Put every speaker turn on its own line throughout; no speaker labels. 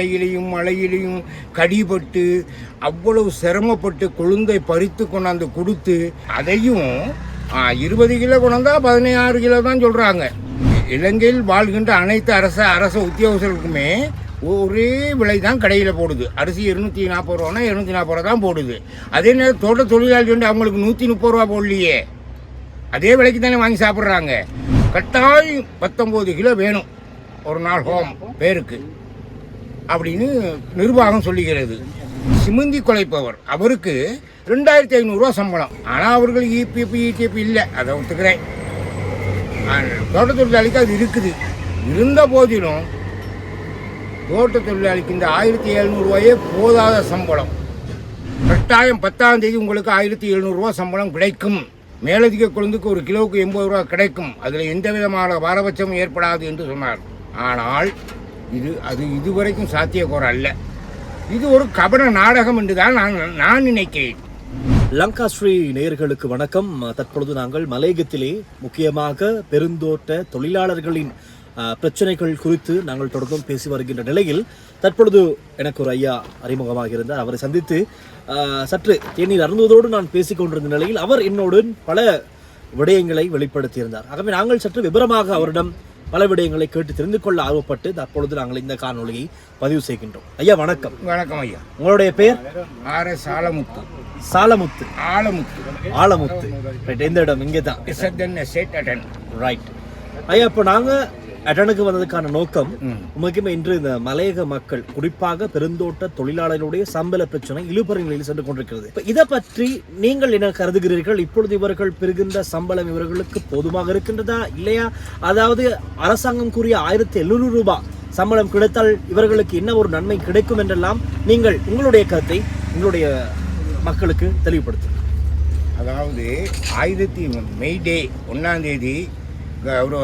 மழையிலையும் மழையிலையும் கடிபட்டு அவ்வளவு சிரமப்பட்டு கொழுந்தை பறித்து கொண்டாந்து கொடுத்து அதையும் இருபது கிலோ கொண்டாந்தா பதினாறு கிலோ தான் சொல்கிறாங்க இலங்கையில் வாழ்கின்ற அனைத்து அரச அரச உத்தியோகர்களுக்குமே ஒரே விலை தான் கடையில் போடுது. அரிசி இருநூத்தி நாற்பது ரூபானா இருநூத்தி நாற்பது ரூபா தான் போடுது. அதே நேரம் தோட்ட தொழிலாளி வந்து அவங்களுக்கு நூற்றி முப்பது ரூபா போடலையே. அதே விலைக்கு தானே வாங்கி சாப்பிட்றாங்க. கட்டாயம் பத்தொம்போது கிலோ வேணும். ஒரு நாள் ஹோம் பேருக்கு. அப்படின்னு நிர்வாகம் சொல்லுகிறது. சிமந்தி கொலைப்பவர். அவருக்கு ரெண்டாயிரத்தி ஐநூறுரூவா சம்பளம். ஆனால் அவர்களுக்கு இபிஎஃப் இடிஎஃப் இல்லை. அதை ஒத்துக்கிறேன். ஆனால் தோட்ட தொழிலாளிக்கு அது இருக்குது. இருந்த போதிலும் தோட்ட தொழிலாளிக்கு இந்த ஆயிரத்தி எழுநூறுவாயே போதாத சம்பளம். கட்டாயம் பத்தாம் தேதி உங்களுக்கு ஆயிரத்தி எழுநூறுவா சம்பளம் கிடைக்கும். மேலதிக குழந்தைக்கு ஒரு கிலோவுக்கு எண்பது ரூபா கிடைக்கும். அதில் எந்த விதமான பாரபட்சமும் ஏற்படாது என்று சொன்னார். ஆனால் இது அது இதுவரைக்கும் சாத்தியக்கூறு அல்ல. இது ஒரு கபட நாடகம் என்று தான் நான் நான் நினைக்கிறேன்.
லங்கா ஸ்ரீ நேயர்களுக்கு வணக்கம். தற்பொழுது நாங்கள் மலையகத்திலே முக்கியமாக பெருந்தோட்ட தொழிலாளர்களின் பிரச்சனைகள் குறித்து நாங்கள் தொடர்ந்தும் பேசி வருகின்ற நிலையில் தற்பொழுது எனக்கு ஒரு ஐயா அறிமுகமாக இருந்தார். அவரை சந்தித்து சற்று தேநீர் அருந்துவதோடு நான் பேசிக்கொண்டிருந்த நிலையில் அவர் என்னோடு பல விடயங்களை வெளிப்படுத்தியிருந்தார். ஆகவே நாங்கள் சற்று விபரமாக அவரிடம் பல விடயங்களை கேட்டு தெரிந்து கொள்ள ஆர்வப்பட்டு தற்பொழுது நாங்கள் இந்த காணொளியை பதிவு செய்கின்றோம். ஐயா வணக்கம்.
வணக்கம் ஐயா.
உங்களுடைய பெயர்
R S Alamuthu.
Salamuthu.
Alamuthu.
Alamuthu. Right எந்த இடம்? இங்கே தான் ரைட் ஐயா இப்போ நாங்க அட்டனுக்கு வந்ததுக்கான நோக்கம்
ம்.
முக்கியமா இன்று இந்த மலையக மக்கள் குறிப்பாக பெருந்தோட்ட தொழிலாளர்களுடைய சம்பள பிரச்சனை இழுபறி நிலையில் சென்று கொண்டிருக்கிறது. இப்ப இதை பற்றி நீங்கள் என்ன கருதுகிறீர்கள்? இப்பொழுது இவர்கள் பெறுகின்ற சம்பளம் இவர்களுக்கு போதுமாக இருக்கின்றதா? இல்லையா? அதாவது அரசாங்கம் கூறிய ஆயிரத்தி எழுநூறு ரூபாய் சம்பளம் கிடைத்தால் இவர்களுக்கு என்ன ஒரு நன்மை கிடைக்கும் என்றெல்லாம் நீங்கள் உங்களுடைய கருத்தை உங்களுடைய மக்களுக்கு தெளிவுபடுத்துங்க
அதாவது ஆயிரத்தி மெய் டே ஒன்றாம் தேதி ஒரு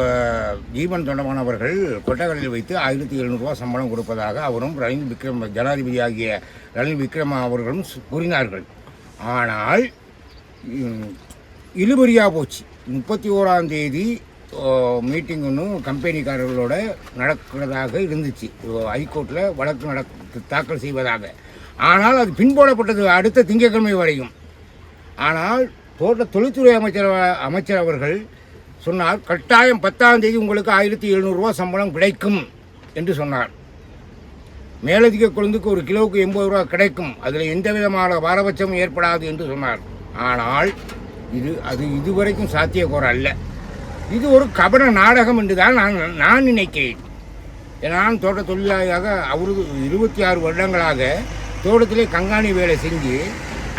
ஜீவன் தொண்டமானவர்கள் கொட்டகலில் வைத்து ஆயிரத்தி எழுநூறுவா சம்பளம் கொடுப்பதாக அவரும் ரணில் விக்ரம் ஜனாதிபதி ஆகிய ரணில் விக்ரம அவர்களும் கூறினார்கள். ஆனால் இழுபறியாக போச்சு. முப்பத்தி ஓராம் தேதி மீட்டிங் ஒன்றும் கம்பெனிக்காரர்களோட நடக்கிறதாக இருந்துச்சு. ஹைகோர்ட்டில் வழக்கு நடக்க தாக்கல் செய்வதாக. ஆனால் அது பின்போடப்பட்டது அடுத்த திங்கட்கிழமை வரையும். ஆனால் தோட்ட தொழில்துறை அமைச்சர் அமைச்சர் அவர்கள் சொன்னார் கட்டாயம் பத்தாம் தேதி உங்களுக்கு ஆயிரத்தி எழுநூறுரூவா சம்பளம் கிடைக்கும் என்று சொன்னார். மேலதிக கொழுந்துக்கு ஒரு கிலோவுக்கு எண்பது ரூபா கிடைக்கும். அதில் எந்த விதமான பாரபட்சமும் ஏற்படாது என்று சொன்னார். ஆனால் இது அது இதுவரைக்கும் சாத்தியக்கூற அல்ல. இது ஒரு கபட நாடகம் என்று தான் நான் நான் நினைக்கிறேன். நான் தோட்ட தொழிலாளியாக அவரு இருபத்தி ஆறு வருடங்களாக தோட்டத்திலே கங்காணி வேலை செஞ்சு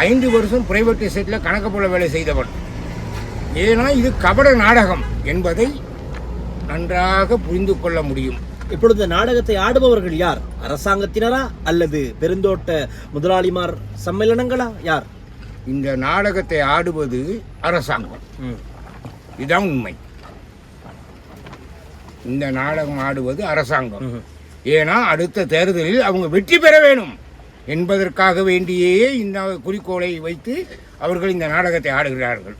ஐந்து வருஷம் பிரைவேட் எஸ்டேட்டில் கணக்கு போல வேலை செய்தவன். ஏன்னா இது கபட நாடகம் என்பதை நன்றாக புரிந்து கொள்ள முடியும்.
இப்பொழுது இந்த நாடகத்தை ஆடுபவர்கள் யார்? அரசாங்கத்தினரா அல்லது பெருந்தோட்ட முதலாளிமார் சம்மேளனங்களா? யார்?
இந்த நாடகத்தை ஆடுவது அரசாங்கம். இதுதான் உண்மை. இந்த நாடகம் ஆடுவது அரசாங்கம். ஏன்னா அடுத்த தேர்தலில் அவங்க வெற்றி பெற வேணும் என்பதற்காக வேண்டியே இந்த குறிக்கோளை வைத்து அவர்கள் இந்த நாடகத்தை ஆடுகிறார்கள்.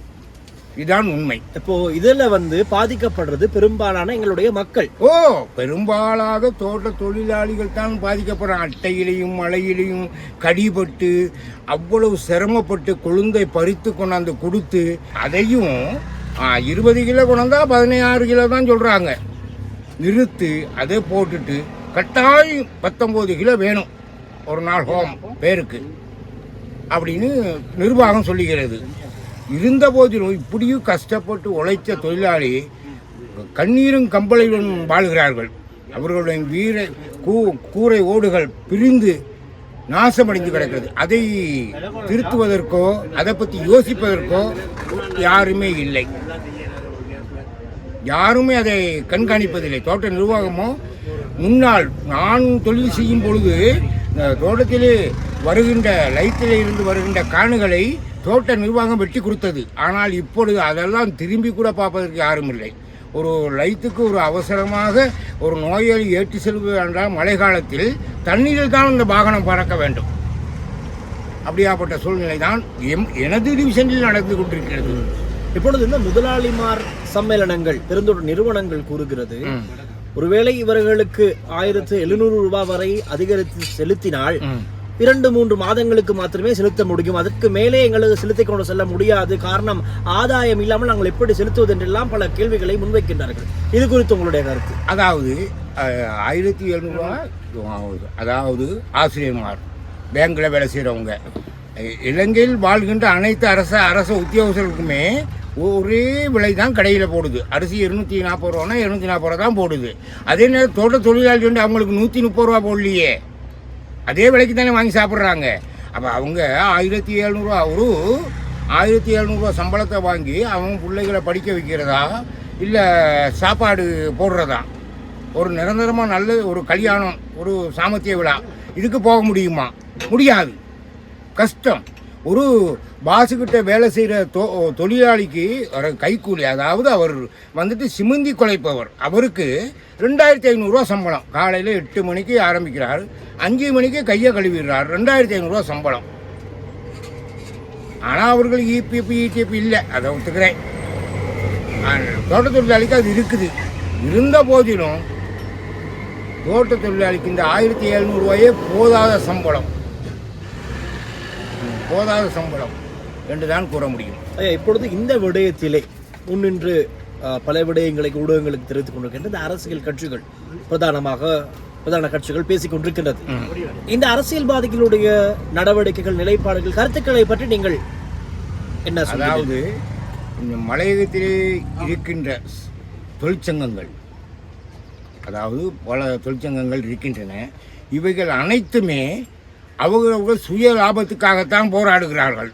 இதுதான் உண்மை.
இப்போ இதுல வந்து பாதிக்கப்படுறது பெரும்பாலான எங்களுடைய மக்கள்.
ஓ பெரும்பாலாக தோட்ட தொழிலாளிகள் தான் பாதிக்கப்படுறாங்க அட்டையிலையும் மழையிலையும் கடிபட்டு அவ்வளவு சிரமப்பட்டு கொழுந்தை பறித்து கொண்டாந்து கொடுத்து அதையும் இருபது கிலோ கொண்டாந்தா பதினாறு கிலோ தான் சொல்கிறாங்க நிறுத்து அதை போட்டுட்டு கட்டாயம் பத்தொம்போது கிலோ வேணும். ஒரு நாள் ஹோம் பேருக்கு. அப்படின்னு நிர்வாகம் சொல்லுகிறது. இருந்த போதிலும் இப்படியும் கஷ்டப்பட்டு உழைத்த தொழிலாளி கண்ணீரும் கம்பளையுடன் வாழ்கிறார்கள். அவர்களுடைய வீர கூ கூரை ஓடுகள் பிரிந்து நாசமடைந்து கிடக்கிறது. அதை திருத்துவதற்கோ அதை பற்றி யோசிப்பதற்கோ யாருமே இல்லை. யாருமே அதை கண்காணிப்பதில்லை. தோட்ட நிர்வாகமோ முன்னால் நான் தொழில் செய்யும் பொழுது தோட்டத்திலே வருகின்ற லைட்டில் இருந்து வருகின்ற காணுகளை தோட்ட நிர்வாகம் வெட்டி கொடுத்தது. ஆனால் இப்பொழுது அதெல்லாம் திரும்பி கூட பார்ப்பதற்கு யாரும் இல்லை. ஒரு லைத்துக்கு ஒரு அவசரமாக ஒரு நோயாளி ஏற்றி செல்வது என்றால் மழை காலத்தில் தண்ணீரில் தான் அந்த வாகனம் பறக்க வேண்டும். அப்படியாப்பட்ட சூழ்நிலை தான் எம் எனது டிவிஷனில் நடந்து கொண்டிருக்கிறது.
இப்பொழுது இந்த முதலாளிமார் சம்மேளனங்கள் பெருந்தோட்ட நிறுவனங்கள் கூறுகிறது. ஒருவேளை இவர்களுக்கு ஆயிரத்து எழுநூறு ரூபாய் வரை அதிகரித்து செலுத்தினால் இரண்டு மூன்று மாதங்களுக்கு மாத்திரமே செலுத்த முடியும். அதற்கு மேலே எங்களுக்கு செலுத்திக் கொண்டு செல்ல முடியாது. காரணம் ஆதாயம் இல்லாமல் நாங்கள் எப்படி செலுத்துவது என்றெல்லாம் பல கேள்விகளை முன்வைக்கின்றார்கள். இது குறித்து உங்களுடைய கருத்து.
அதாவது ஆயிரத்தி எழுநூறுவா அதாவது ஆசிரியர்மார் பேங்க்கில் வேலை செய்கிறவங்க. இலங்கையில் வாழ்கின்ற அனைத்து அரச அரச உத்தியோகர்களுக்குமே ஒரே விலை தான் கடையில் போடுது. அரிசி இருநூற்றி நாற்பது ரூபானா இருநூற்றி நாற்பது ரூபா தான் போடுது. அதே நேரம் தோட்ட தொழிலாளி அவங்களுக்கு நூற்றி முப்பது ரூபா போடலையே. அதே விலைக்கு தானே வாங்கி சாப்பிட்றாங்க. அப்போ அவங்க ஆயிரத்தி எழுநூறுவா ஒரு ஆயிரத்தி எழுநூறுவா சம்பளத்தை வாங்கி அவங்க பிள்ளைகளை படிக்க வைக்கிறதா இல்லை சாப்பாடு போடுறதா? ஒரு நிரந்தரமாக நல்ல ஒரு கல்யாணம் ஒரு சாமர்த்திய விழா. இதுக்கு போக முடியுமா? முடியாது. கஷ்டம். ஒரு பாசுக்கிட்ட வேலை செய்கிற தொ தொழிலாளிக்கு வர கைக்கூலி அதாவது அவர் வந்துட்டு சிமுந்தி குலைப்பவர். அவருக்கு ரெண்டாயிரத்தி ஐநூறுரூவா சம்பளம். காலையில் எட்டு மணிக்கு ஆரம்பிக்கிறார். அஞ்சு மணிக்கு கையை கழுவிடுறார். ரெண்டாயிரத்தி ஐநூறுரூவா சம்பளம். ஆனால் அவர்களுக்கு இபிஎஃப் இடிஎஃப் இல்லை. அதை ஒத்துக்கிறேன். தோட்ட தொழிலாளிக்கு அது இருக்குது. இருந்த போதிலும் தோட்ட தொழிலாளிக்கு இந்த ஆயிரத்தி எழுநூறுவாயே போதாத சம்பளம். போதாத சம்பளம். என்று தான் கூற முடியும்.
இப்பொழுது இந்த விடயத்திலே முன்னின்று பல விடயங்களை ஊடகங்களுக்கு தெரிவித்துக் கொண்டிருக்கின்ற இந்த அரசியல் கட்சிகள் பிரதானமாக பிரதான கட்சிகள் பேசிக் கொண்டிருக்கின்றது. இந்த அரசியல்வாதிகளுடைய நடவடிக்கைகள் நிலைப்பாடுகள் கருத்துக்களை பற்றி நீங்கள் என்ன
அதாவது இந்த மலையகத்திலே இருக்கின்ற தொழிற்சங்கங்கள் அதாவது பல தொழிற்சங்கங்கள் இருக்கின்றன. இவைகள் அனைத்துமே அவர்கள் சுய லாபத்துக்காகத்தான் போராடுகிறார்கள்.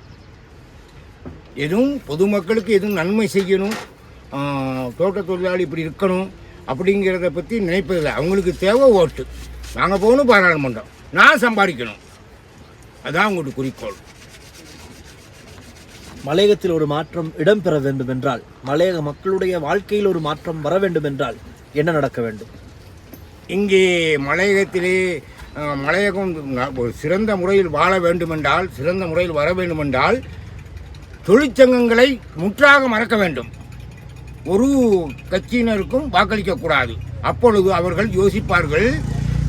எதுவும் பொதுமக்களுக்கு எதுவும் நன்மை செய்யணும் தோட்ட தொழிலாளி இப்படி இருக்கணும் அப்படிங்கிறத பற்றி நினைப்பதில்லை. அவங்களுக்கு தேவை ஓட்டு. நாங்கள் போகணும் பாராளுமன்றம். நான் சம்பாதிக்கணும். அதான் அவங்களுடைய குறிக்கோள்.
மலையகத்தில் ஒரு மாற்றம் இடம்பெற வேண்டும் என்றால் மலையக மக்களுடைய வாழ்க்கையில் ஒரு மாற்றம் வர வேண்டும் என்றால் என்ன நடக்க வேண்டும்?
இங்கே மலையகத்திலே மலையகம் ஒரு சிறந்த முறையில் வாழ வேண்டுமென்றால் சிறந்த முறையில் வர வேண்டுமென்றால் தொழிற்சங்கங்களை முற்றாக மறக்க வேண்டும். ஒரு கட்சியினருக்கும் வாக்களிக்கக்கூடாது அப்பொழுது அவர்கள் யோசிப்பார்கள்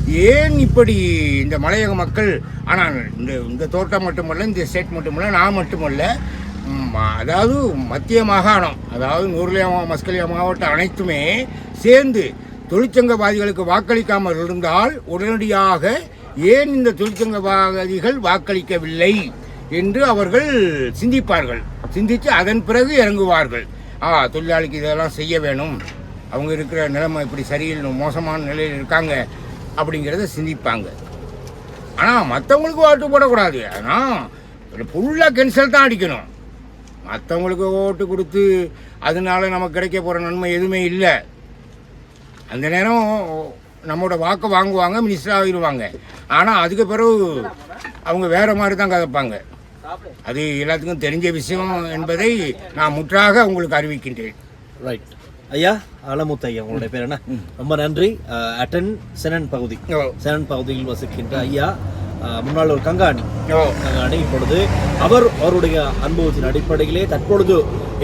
ஏன் இப்படி இந்த மலையக மக்கள் ஆனால் இந்த இந்த தோட்டம் மட்டுமல்ல இந்த ஸ்டேட் மட்டுமல்ல நான் மட்டுமல்ல அதாவது மத்திய மாகாணம் அதாவது நூர்லியா மஸ்கலியா மாவட்டம் அனைத்துமே சேர்ந்து தொழிற்சங்கவாதிகளுக்கு வாக்களிக்காமல் இருந்தால் உடனடியாக ஏன் இந்த தொழிற்சங்கவாதிகள் வாக்களிக்கவில்லை என்று அவர்கள் சிந்திப்பார்கள். சிந்தித்து அதன் பிறகு இறங்குவார்கள். ஆ தொழிலாளிக்கு இதெல்லாம் செய்ய வேணும். அவங்க இருக்கிற நிலைமை இப்படி சரியில்லை மோசமான நிலையில் இருக்காங்க அப்படிங்கிறத சிந்திப்பாங்க. ஆனால் மற்றவங்களுக்கு ஓட்டு போடக்கூடாது. ஆனால் ஃபுல்லாக கேன்சல் தான் அடிக்கணும். மற்றவங்களுக்கு ஓட்டு கொடுத்து அதனால நமக்கு கிடைக்க போகிற நன்மை எதுவுமே இல்லை. அந்த நேரம் நம்மளோட வாக்கை வாங்குவாங்க மினிஸ்டர் ஆகிடுவாங்க. ஆனால் அதுக்கு பிறகு அவங்க வேறு மாதிரி தான் கதைப்பாங்க. அது எல்லாத்துக்கும் தெரிஞ்ச விஷயம் என்பதை நான் முற்றாக உங்களுக்கு அறிவிக்கின்றேன்.
ரைட் ஐயா அலமுத்து ஐயா உங்களுடைய பேர் என்ன? ரொம்ப நன்றி. அட்டன் செனன் பகுதி. செனன் பகுதியில் வசிக்கின்ற ஐயா முன்னாள் ஒரு கங்காணி. கங்காணி இப்பொழுது அவர் அவருடைய அனுபவத்தின் அடிப்படையிலே தற்பொழுது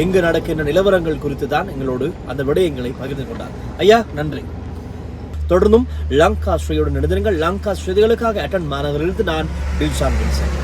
எங்கு நடக்கின்ற நிலவரங்கள் குறித்து தான் எங்களோடு அந்த விடயங்களை பகிர்ந்து கொண்டார். ஐயா நன்றி. தொடர்ந்தும் லங்கா ஸ்ரீயோடு நெடுதினங்கள் லங்கா ஸ்ரீகளுக்காக அட்டன் மாநகரிலிருந்து நான் டில்ஷான் வில்சன்.